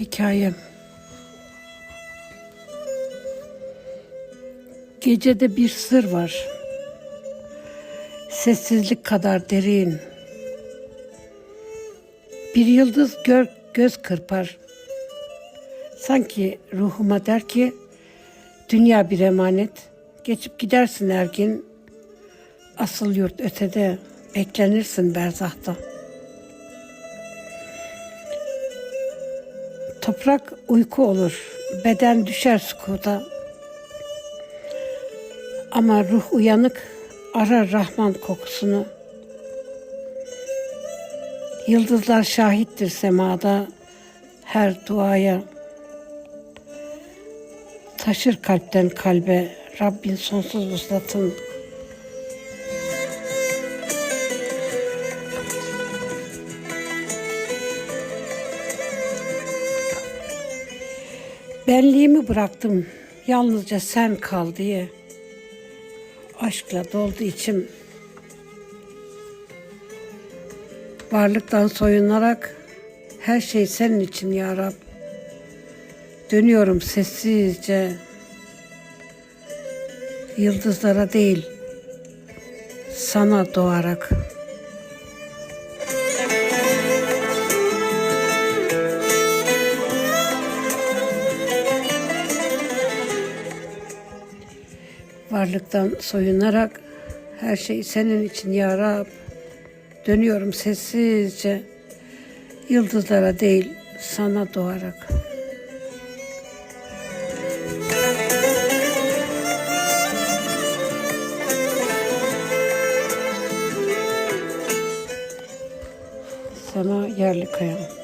Hikayem. Gecede bir sır var. Sessizlik kadar derin. Bir yıldız gör, göz kırpar. Sanki ruhuma der ki dünya bir emanet. Geçip gidersin her gün. Asıl yurt ötede beklenirsin berzahta. Toprak uyku olur, beden düşer sukuta. Ama ruh uyanık arar Rahman kokusunu. Yıldızlar şahittir semada her duaya. Taşır kalpten kalbe Rabbin sonsuz vuslatın. Benliğimi bıraktım yalnızca sen kal diye. Aşkla doldu içim. Varlıktan soyunarak her şey senin için ya Rab. Dönüyorum sessizce. Yıldızlara değil, sana doğarak. Varlıktan soyunarak her şey senin için ya Rab. Dönüyorum sessizce. Yıldızlara değil sana doğarak. Sema Yerlikaya.